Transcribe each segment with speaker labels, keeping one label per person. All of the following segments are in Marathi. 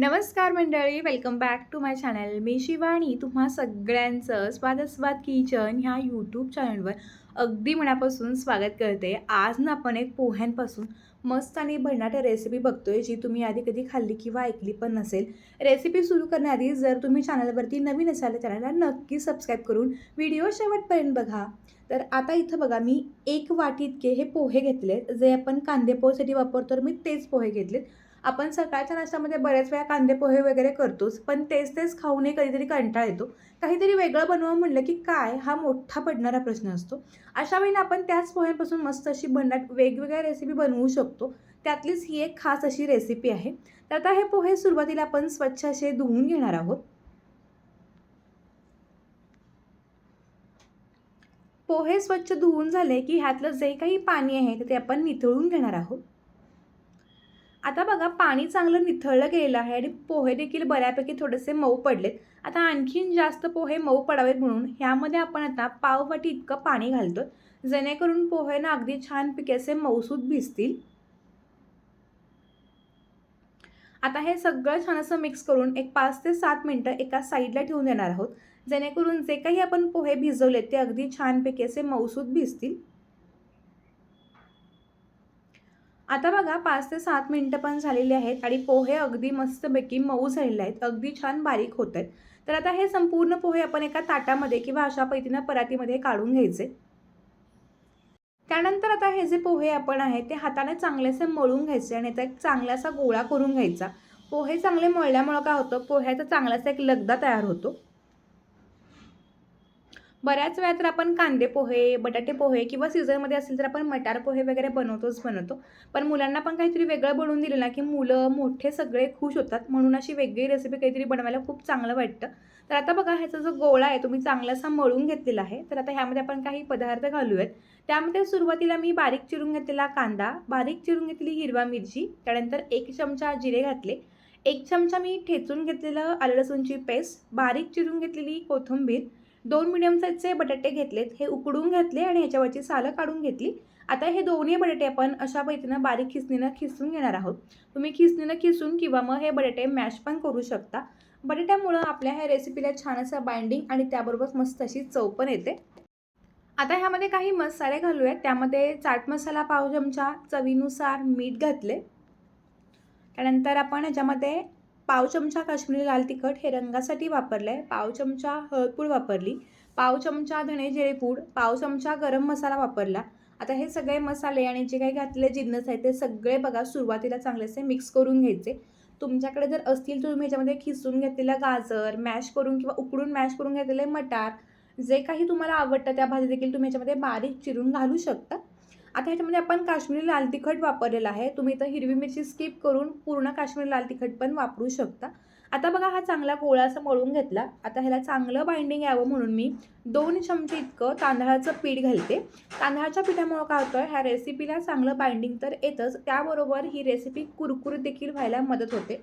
Speaker 1: नमस्कार मंडळी welcome back to my channel मी शिवानी तुम्हा सगळ्यांचं स्वादस्वाद किचन ह्या यूट्यूब चॅनलवर अगदी मनापासून स्वागत करते. आज ना आपण एक पोह्यांपासून मस्त आणि भन्नाट रेसिपी बघतोय जी तुम्ही आधी कधी खाल्ली किंवा ऐकली पण नसेल. रेसिपी सुरू करण्याआधी जर तुम्ही चॅनलवरती नवीन असाल तर चॅनलला नक्की सबस्क्राईब करून व्हिडिओ शेवटपर्यंत बघा. तर आता इथं बघा मी एक वाटी इतके हे पोहे घेतलेत. जे आपण कांदे पोहेसाठी वापरतो तर मी तेच पोहे घेतलेत. आपण सकाळच्या नाश्त्यामध्ये बऱ्याच वेळा कांदे पोहे वगैरे करतोच पण तेच तेच खाऊनही कधीतरी कंटाळा येतो. काहीतरी वेगळं बनवं म्हणलं की काय हा मोठा पडणारा प्रश्न असतो. अशा वेळेला आपण त्याच पोह्यांपासून मस्त अशी भन्नाट वेगवेगळ्या रेसिपी बनवू शकतो. त्यातलीच ही एक खास अशी रेसिपी आहे. तर आता हे पोहे सुरुवातीला आपण स्वच्छ असे धुवून घेणार आहोत. पोहे स्वच्छ धुवून झाले की ह्यातलं जे काही पाणी आहे ते आपण निथळून घेणार आहोत. आता बघा पाणी चांगलं निथळलं गेलं आहे आणि पोहे देखील बऱ्यापैकी थोडेसे मऊ पडलेत. आता आणखीन जास्त पोहे मऊ पडावेत म्हणून ह्यामध्ये आपण आता पाववाटी इतकं पाणी घालतो जेणेकरून पोहे ना अगदी छानपैकी असे मऊसूद भिजतील. आता हे सगळं छान असं मिक्स करून एक पाच ते सात मिनटं एका साईडला ठेवून देणार आहोत जेणेकरून जे काही आपण पोहे भिजवलेत ते अगदी छानपैकी असे मऊसूद भिजतील. आता बघा पाच ते सात मिनटं पण झालेली आहेत आणि पोहे अगदी मस्तपैकी मऊ झालेले आहेत. अगदी छान बारीक होत आहेत. तर आता हे संपूर्ण पोहे आपण एका ताटामध्ये किंवा अशा पैतीनं परातीमध्ये काढून घ्यायचे. त्यानंतर आता हे जे पोहे आपण आहे ते हाताने चांगलेसे मळून घ्यायचे आणि त्याचा एक चांगलासा गोळा करून घ्यायचा. पोहे चांगले मळल्यामुळं काय होतं पोह्याचा चांगलासा एक लगदा तयार होतो. बऱ्याच वेळा तर आपण कांदे पोहे बटाटे पोहे किंवा सीझनमध्ये असेल तर आपण मटार पोहे वगैरे बनवतोच बनवतो. पण मुलांना पण काहीतरी वेगळं बनवून दिलं ना की मुलं मोठे सगळे खुश होतात. म्हणून अशी वेगळी रेसिपी काहीतरी बनवायला खूप चांगलं वाटतं. तर आता बघा ह्याचा जो गोळा आहे तो मी चांगलासा मळून घेतलेला आहे. तर आता ह्यामध्ये आपण काही पदार्थ घालूयात. त्यामध्ये सुरुवातीला मी बारीक चिरून घेतलेला कांदा बारीक चिरून घेतलेली हिरवा मिरची त्यानंतर एक चमचा जिरे घातले. एक चमचा मी ठेचून घेतलेलं आलं लसूणची पेस्ट बारीक चिरून घेतलेली कोथिंबीर दोन मिडियम साईजचे बटाटे घेतलेत हे उकडून घेतले आणि ह्याच्यावरची सालं काढून घेतली. आता हे दोन्ही बटाटे आपण अशा पद्धतीनं बारीक खिसणीनं खिसून घेणार आहोत. तुम्ही खिसणीनं खिसून किंवा मग हे बटाटे मॅश पण करू शकता. बटाट्यामुळं आपल्या ह्या रेसिपीला छान असं बाइंडिंग आणि त्याबरोबर मस्त अशी चव पण येते. आता ह्यामध्ये काही मसाले घालूयात. त्यामध्ये चाट मसाला पाव चमचा चवीनुसार मीठ घातले त्यानंतर आपण ह्याच्यामध्ये पाव चमचा काश्मीरी लाल तिखट हे रंगासाठी वापरलं आहे पाव चमचा हळदपूड वापरली. पाव चमचा धणे जिरे पूड. पाव चमचा गरम मसाला वापरला. आता हे सगळे मसाले आणि जे काही घातलेले जिन्नस आहेत ते सगळे बघा सुरुवातीला चांगलेसे मिक्स करून घ्यायचे. तुमच्याकडे जर असतील तर तुम्ही ह्याच्यामध्ये खिसून घेतलेलं गाजर मॅश करून किंवा उकडून मॅश करून घेतलेले मटार जे काही तुम्हाला आवडतं त्या भाजी देखील तुम्ही ह्याच्यामध्ये बारीक चिरून घालू शकता. आता ह्याच्यामध्ये आपण काश्मीरी लाल तिखट वापरलेलं आहे. तुम्ही इथं हिरवी मिरची स्किप करून पूर्ण काश्मीरी लाल तिखट पण वापरू शकता. आता बघा हा चांगला गोळा असं मळून घेतला. आता ह्याला चांगलं बाइंडिंग यावं म्हणून मी दोन चमचे इतकं तांदळाचं पीठ घालते. तांदळाच्या पिठामुळं काय होतं ह्या रेसिपीला चांगलं बाइंडिंग तर येतच. त्याबरोबर ही रेसिपी कुरकुरीत देखील व्हायला मदत होते.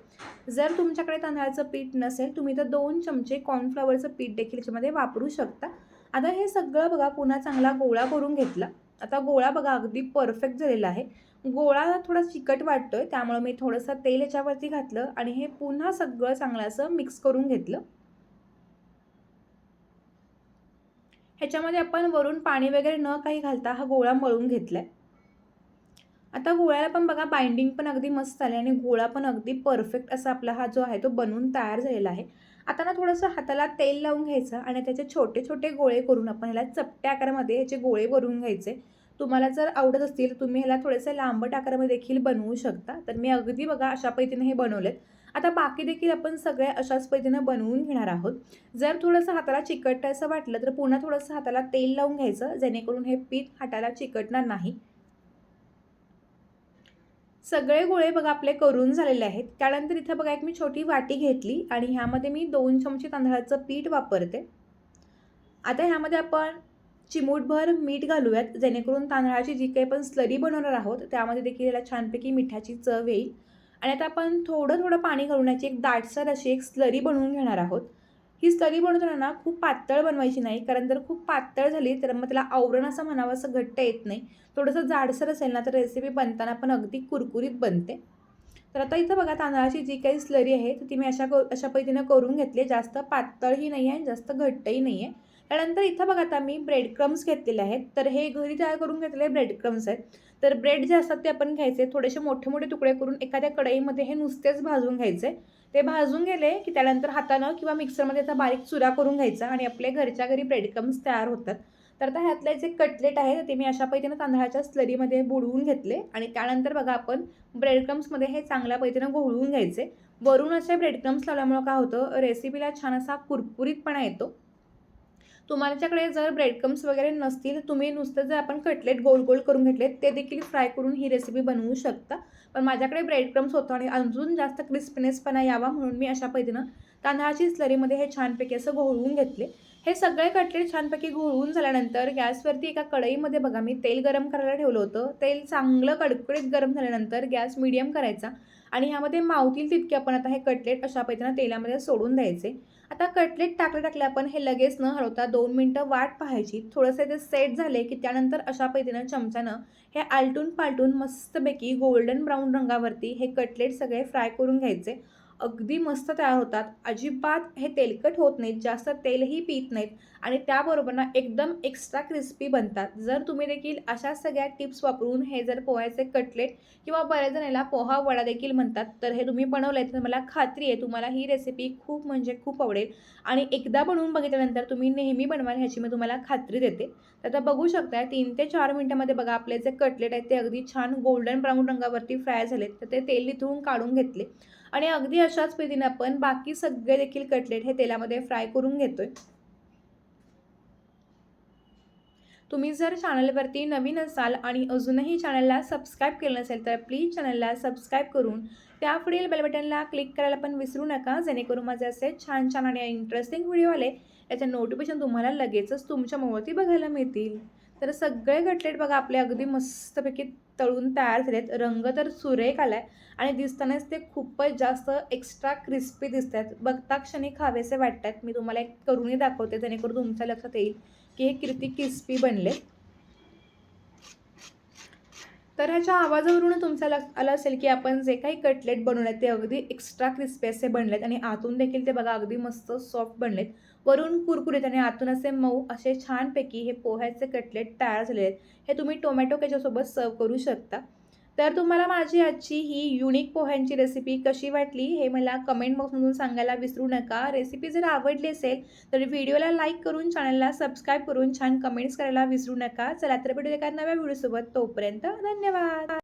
Speaker 1: जर तुमच्याकडे तांदळाचं पीठ नसेल तुम्ही तर दोन चमचे कॉर्नफ्लॉवरचं पीठ देखील याच्यामध्ये वापरू शकता. आता हे सगळं बघा पुन्हा चांगला गोळा करून घेतला. आता गोळा बघा अगदी परफेक्ट झालेला आहे. गोळा थोडा चिकट वाटतोय त्यामुळे मी थोडंसं तेल याच्यावरती घातलं आणि हे पुन्हा सगळं चांगलं असं मिक्स करून घेतलं. ह्याच्यामध्ये आपण वरून पाणी वगैरे न काही घालता हा गोळा मळून घेतलाय. आता गोळ्याला पण बघा बाइंडिंग पण अगदी मस्त आले आणि गोळा पण अगदी परफेक्ट असा आपला हा जो आहे तो बनवून तयार झालेला आहे. आता ना थोडंसं हाताला तेल लावून घ्यायचं आणि त्याचे छोटे छोटे गोळे करून आपण ह्याला चपट्या आकारामध्ये ह्याचे गोळे भरून घ्यायचे. तुम्हाला जर आवडत असतील तर तुम्ही ह्याला थोडेसे लांबट आकारामध्ये देखील बनवू शकता. तर मी अगदी बघा अशा पद्धतीने हे बनवलेत. आता बाकी देखील आपण सगळे अशाच पद्धतीनं बनवून घेणार आहोत. जर थोडंसं हाताला चिकटतं असं वाटलं तर पुन्हा थोडंसं हाताला तेल लावून घ्यायचं जेणेकरून हे पीठ हाताला चिकटणार नाही. सगळे गोळे बघा आपले करून झालेले आहेत. त्यानंतर इथं बघा एक मी छोटी वाटी घेतली आणि ह्यामध्ये मी दोन चमचे तांदळाचं पीठ वापरते. आता ह्यामध्ये आपण चिमूटभर मीठ घालूयात जेणेकरून तांदळाची जी काही आपण स्लरी बनवणार आहोत त्यामध्ये देखील याला छानपैकी मिठाची चव येईल. आणि आता आपण थोडं थोडं पाणी घालून याची एक दाटसर अशी एक स्लरी बनवून घेणार आहोत. ही स्लरी बनवताना ना खूप पातळ बनवायची नाही. कारण जर खूप पातळ झाली तर मग त्याला आवरण असं म्हणावं असं घट्ट येत नाही. थोडंसं जाडसर असेल ना तर रेसिपी बनताना पण अगदी कुरकुरीत बनते. तर आता इथं बघा तांदळाची जी काही स्लरी आहे तर ती मी अशा क अशा पद्धतीनं करून घेतली जास्त पातळही नाही आहे जास्त घट्टही नाही आहे त्यानंतर इथं बघा आता मी ब्रेड क्रम्स घेतलेले आहेत. तर हे घरी तयार करून घेतलेले ब्रेड क्रम्स आहेत. तर ब्रेड जे असतात ते आपण घ्यायचे. थोडेसे मोठे मोठे तुकडे करून एखाद्या कढईमध्ये हे नुसतेच भाजून घ्यायचे. ते भाजून गेले की त्यानंतर हातानं किंवा मिक्सरमध्ये त्याचा बारीक चुरा करून घ्यायचा आणि आपल्या घरच्या घरी ब्रेड क्रम्स तयार होतात. तर आता ह्यातले जे कटलेट आहे ते मी अशा पद्धतीनं तांदळाच्या स्लरीमध्ये बुडवून घेतले आणि त्यानंतर बघा आपण ब्रेड क्रम्समध्ये हे चांगल्या पद्धतीनं घोळवून घ्यायचे. वरून असे ब्रेड क्रम्स लावल्यामुळं काय होतं? रेसिपीला छान असा कुरकुरीतपणा येतो. तुमच्याकडे जर ब्रेडक्रम्स वगैरे नसतील तुम्ही नुसतं जर आपण कटलेट गोल गोल करून घेतले ते देखील फ्राय करून ही रेसिपी बनवू शकता. पण माझ्याकडे ब्रेडक्रम्स होतं आणि अजून जास्त क्रिस्पनेसपणा यावा म्हणून मी अशा पद्धतीनं तांदळाची स्लरीमध्ये हे छानपैकी असं घोळवून घेतले. हे सगळे कटलेट छानपैकी घोळून झाल्यानंतर गॅसवरती एका कढईमध्ये बघा मी तेल गरम करायला ठेवलं होतं. तेल चांगलं कडकडीत गरम झाल्यानंतर गॅस मिडियम करायचा आणि ह्यामध्ये मावतील तितके आपण आता हे कटलेट अशा पद्धतीनं तेलामध्ये सोडून द्यायचे. आता कटलेट टाकले टाकले आपण हे लगेच न हरवता दोन मिनटं वाट पाहायची. थोडंसं ते सेट झाले की त्यानंतर अशा पद्धतीनं चमच्यानं हे आलटून पालटून मस्तपैकी गोल्डन ब्राऊन रंगावरती हे कटलेट सगळे फ्राय करून घ्यायचे. अगदी मस्त तयार होतात. अजिबात हे तेलकट होत नाहीत. जास्त तेलही पित नाहीत. आणि त्याबरोबर ना एकदम एक्स्ट्रा क्रिस्पी बनतात. जर तुम्ही देखील अशा सगळ्या टिप्स वापरून हे जर पोह्याचे कटलेट किंवा बऱ्याच जण याला पोहा वडा देखील म्हणतात तर हे तुम्ही बनवलं आहे तर मला खात्री आहे तुम्हाला ही रेसिपी खूप म्हणजे खूप आवडेल. आणि एकदा बनवून बघितल्यानंतर तुम्ही नेहमी बनवाल ह्याची मी तुम्हाला खात्री देते. तर आता बघू शकता तीन ते चार मिनटामध्ये बघा आपले जे कटलेट आहेत ते अगदी छान गोल्डन ब्राऊन रंगावरती फ्राय झालेत. तर ते तेल इथून काढून घेतले. आणि अगदी अशाच पद्धतीने आपण बाकी सगळे देखील कटलेट हे तेलामध्ये फ्राय करून घेतोय. तुम्ही जर चॅनलवरती नवीन असाल आणि अजूनही चॅनलला सबस्क्राईब केलं नसेल तर प्लीज चॅनलला सबस्क्राईब करून त्या पुढील बेलबटनला क्लिक करायला पण विसरू नका जेणेकरून माझे असे छान छान आणि इंटरेस्टिंग व्हिडिओ आले याचे नोटिफिकेशन तुम्हाला लगेचच तुमच्या मोबाईलवरती बघायला मिळतील. तर सगळे कटलेट बघा आपले अगदी मस्तपैकी तळून तयार झालेत. रंग तर सुरेख आला आहे आणि दिसतानाच ते खूपच जास्त एक्स्ट्रा क्रिस्पी दिसत आहेत बघता क्षणी खावेसे वाटतात. मी तुम्हाला एक करूनही दाखवते जेणेकरून तुमच्या लक्षात येईल. की हे किती क्रिस्पी बनले. तर ह्याच्या आवाजावरून तुमचा लक्ष आलं असेल की आपण जे काही कटलेट बनवलेत ते अगदी एक्स्ट्रा क्रिस्पी असे बनलेत आणि आतून देखील ते बघा अगदी मस्त सॉफ्ट बनलेत. वरून कुरकुरीत आणि आतून असे मऊ असे छानपैकी हे पोह्याचे कटलेट तयार झालेले आहेत. हे तुम्ही टोमॅटो केच्यासोबत सर्व करू शकता. तर तुम्हाला माझी आजची ही युनिक पोह्यांची रेसिपी कशी वाटली हे मला कमेंट बॉक्समधून सांगायला विसरू नका. रेसिपी जर आवडली असेल तर व्हिडिओला लाईक करून चॅनलला सबस्क्राईब करून छान कमेंट्स करायला विसरू नका. चला तर भेटू एका नव्या व्हिडिओसोबत तोपर्यंत धन्यवाद!